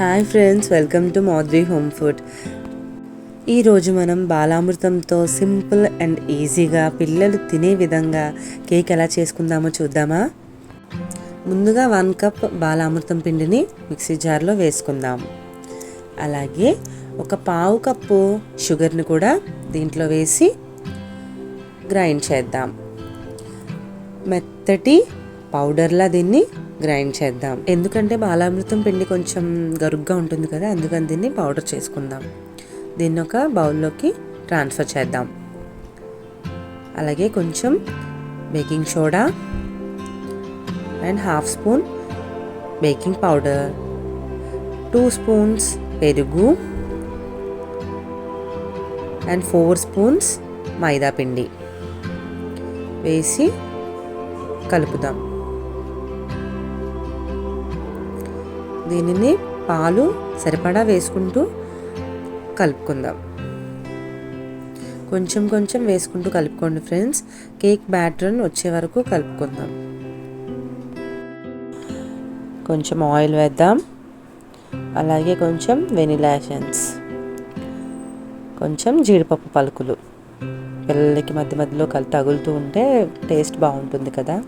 Hi friends welcome to Madhuri home food. ఈరోజు మనం బాలామృతంతో simple and ఈజీగా పిల్లలు తినే విధంగా కేక్ ఎలా చేసుకుందామో చూద్దామా? ముందుగా వన్ కప్ బాలామృతం పిండిని మిక్సీ జార్లో వేసుకుందాం. అలాగే ఒక పావు కప్పు షుగర్ని కూడా దీంట్లో వేసి గ్రైండ్ చేద్దాం. మెత్తటి పౌడర్లా దీన్ని గ్రైండ్ చేద్దాం. ఎందుకంటే బాలామృతం పిండి కొంచెం గరుగ్గా ఉంటుంది కదా అందుకని దీన్ని పౌడర్ చేసుకుందాం. దీన్ని ఒక బౌల్లోకి ట్రాన్స్ఫర్ చేద్దాం. అలాగే కొంచెం baking soda and half spoon baking powder two spoons పెరుగు అండ్ ఫోర్ స్పూన్స్ మైదా పిండి వేసి కలుపుదాం. దీనిని పాలు సరిపడా వేసుకుంటూ కలుపుకుందాం. కొంచెం కొంచెం వేసుకుంటూ కలుపుకోండి ఫ్రెండ్స్. కేక్ బ్యాటర్ని వచ్చే వరకు కలుపుకుందాం. కొంచెం ఆయిల్ వేద్దాం. అలాగే కొంచెం వెనిలా ఎసెన్స్. కొంచెం జీడిపప్పు పలుకులు. పిల్లలకి మధ్య మధ్యలో కలి తగులుతూ ఉంటే టేస్ట్ బాగుంటుంది కదా.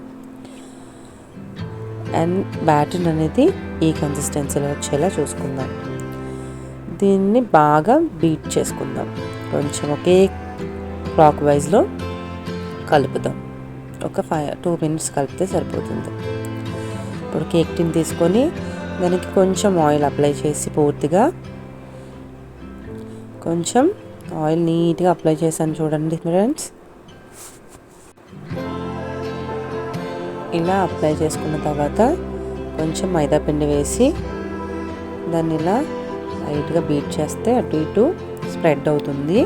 అండ్ బ్యాటర్ అనేది ఈ కన్సిస్టెన్సీలో వచ్చేలా చూసుకుందాం. దీన్ని బాగా బీట్ చేసుకుందాం. కొంచెం ఒకే క్లాక్ వైజ్లో కలుపుదాం. ఒక ఫైవ్ టూ మినిట్స్ కలిపితే సరిపోతుంది. ఇప్పుడు కేక్ టిన్ తీసుకొని దానికి కొంచెం ఆయిల్ అప్లై చేసి పూర్తిగా కొంచెం ఆయిల్ నీట్గా అప్లై చేశాను చూడండి ఫ్రెండ్స్ ఇలా అప్లై చేసుకున్న తర్వాత కొంచెం మైదా పిండి వేసి దాన్ని ఇలా లైట్గా బీట్ చేస్తే అటు ఇటు స్ప్రెడ్ అవుతుంది.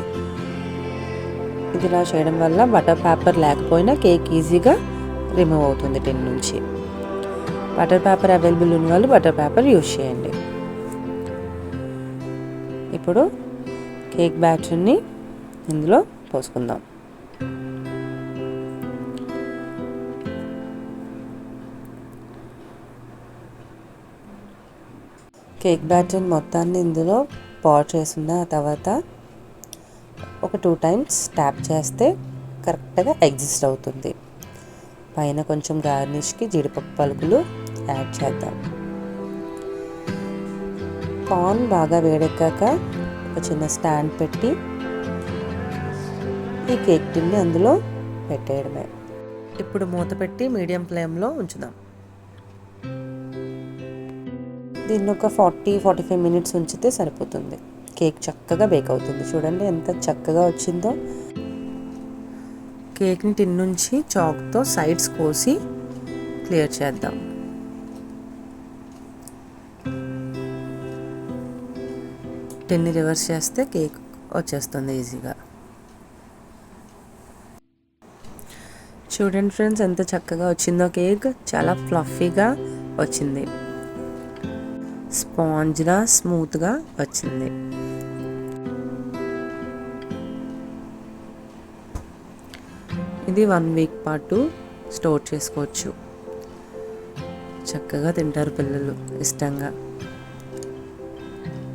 ఇది ఇలా చేయడం వల్ల బటర్ పేపర్ లేకపోయినా కేక్ ఈజీగా రిమూవ్ అవుతుంది టిన్ నుంచి. బటర్ పేపర్ అవైలబుల్ ఉన్న వాళ్ళు బటర్ పేపర్ యూజ్ చేయండి. ఇప్పుడు కేక్ బ్యాటర్ని ఇందులో పోసుకుందాం. కేక్ బ్యాటర్ మొత్తాన్ని ఇందులో పాట్ చేసిన తర్వాత ఒక టూ టైమ్స్ ట్యాప్ చేస్తే కరెక్ట్గా ఎగ్జిస్ట్ అవుతుంది. పైన కొంచెం గార్నిష్కి జీడిపప్పు పలుకులు యాడ్ చేద్దాం. పాన్ బాగా వేడెక్కాక ఒక చిన్న స్టాండ్ పెట్టి ఈ కేక్ టిన్ని అందులో పెట్టేయడమే. ఇప్పుడు మూత పెట్టి మీడియం ఫ్లేమ్లో ఉంచుదాం. దీన్ని ఒక ఫార్టీ ఫార్టీ ఫైవ్ మినిట్స్ ఉంచితే సరిపోతుంది. కేక్ చక్కగా బేక్ అవుతుంది. చూడండి ఎంత చక్కగా వచ్చిందో. కేక్ని టిన్ నుంచి చాక్తో సైడ్స్ కోసి క్లియర్ చేద్దాం. టిన్ని రివర్స్ చేస్తే కేక్ వచ్చేస్తుంది ఈజీగా. చూడండి ఫ్రెండ్స్ ఎంత చక్కగా వచ్చిందో. కేక్ చాలా ఫ్లఫీగా వచ్చింది. స్పాంజ్గా స్మూత్గా వచ్చింది. ఇది వన్ వీక్ పాటు స్టోర్ చేసుకోవచ్చు. చక్కగా తింటారు పిల్లలు ఇష్టంగా.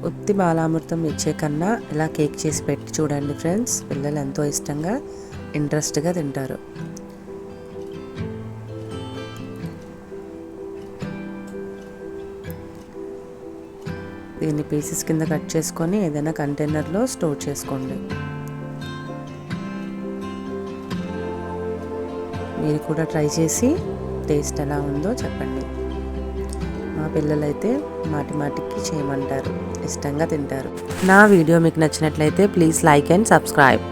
ఉత్తి బాలామృతం ఇచ్చే కన్నా ఇలా కేక్ చేసి పెట్టి చూడండి ఫ్రెండ్స్ పిల్లలు ఎంతో ఇష్టంగా ఇంట్రెస్ట్గా తింటారు. దీన్ని పీసెస్ కింద కట్ చేసుకొని ఏదైనా కంటైనర్లో స్టోర్ చేసుకోండి. మీరు కూడా ట్రై చేసి టేస్ట్ ఎలా ఉందో చెప్పండి. మా పిల్లలైతే మాటి మాటికి చేయమంటారు ఇష్టంగా తింటారు. నా వీడియో మీకు నచ్చినట్లయితే ప్లీజ్ లైక్ అండ్ సబ్స్క్రైబ్.